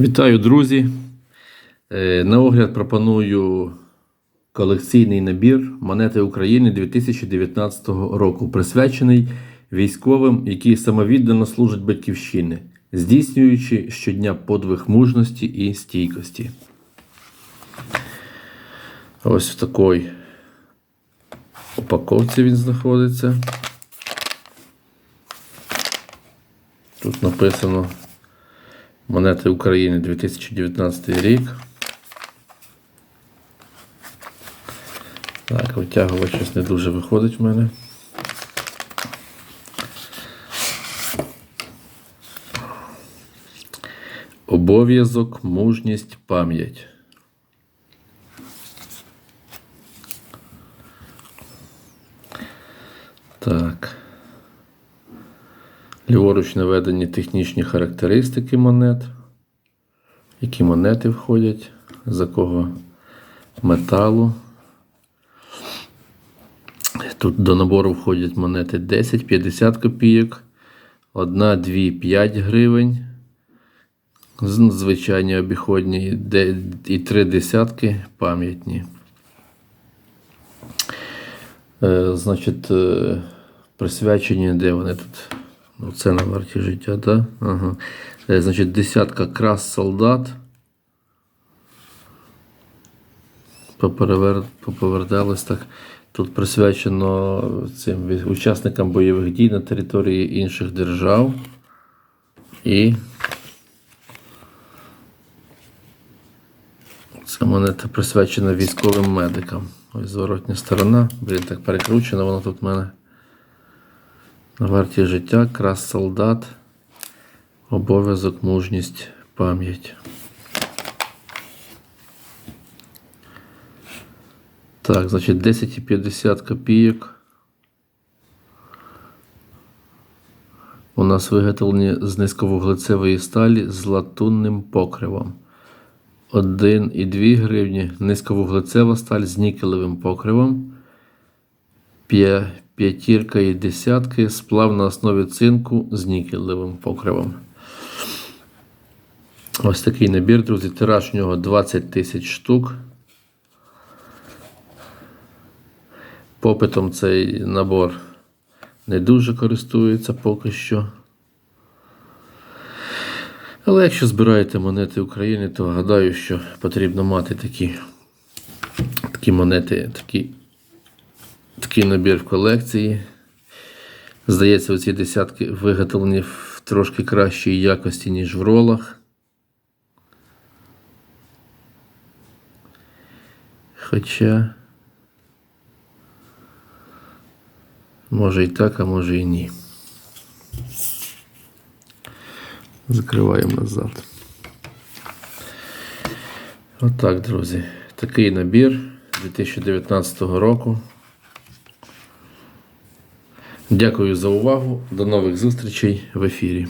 Вітаю, друзі! Е, На огляд пропоную колекційний набір монети України 2019 року, присвячений військовим, які самовіддано служать батьківщини, здійснюючи щодня подвиг мужності і стійкості. Ось в такій упаковці він знаходиться. Тут написано Монети України 2019 рік. Так, витягувач щось не дуже виходить в мене. Обов'язок, мужність, пам'ять. Так. Ліворуч наведені технічні характеристики монет. Які монети входять, з якого металу. Тут до набору входять монети 10, 50 копійок, 1, 2, 5 гривень. Звичайні обіходні і 3 десятки пам'ятні. Е, значить, е, присвячені, де вони тут? Ну, це на варті життя, так? Ага. Е, Значить, десятка крас солдат. Поперевер... Так. Тут присвячено цим учасникам бойових дій на території інших держав. І ця монета присвячена військовим медикам. Ось зворотня сторона. Блін, так перекручено, воно тут в мене. На варті життя, крас солдат, обов'язок, мужність, пам'ять. Так, значить 10 і 50 копійок. У нас виготовлені з низьковуглецевої сталі з латунним покривом. 1,2 гривні низьковуглецева сталь з нікелевим покривом. П'я- П'ятірка і десятки сплав на основі цинку з нікелевим покривом. Ось такий набір, друзі. Тираж у нього 20 тисяч штук. Попитом цей набор не дуже користується поки що. Але якщо збираєте монети України, то гадаю, що потрібно мати такі, такі монети, такі такий набір в колекції. Здається, оці десятки виготовлені в трошки кращій якості, ніж в ролах. Хоча, може і так, а може і ні. Закриваємо назад. Отак, друзі. Такий набір 2019 року. Дякую за увагу. До нових зустрічей в ефірі.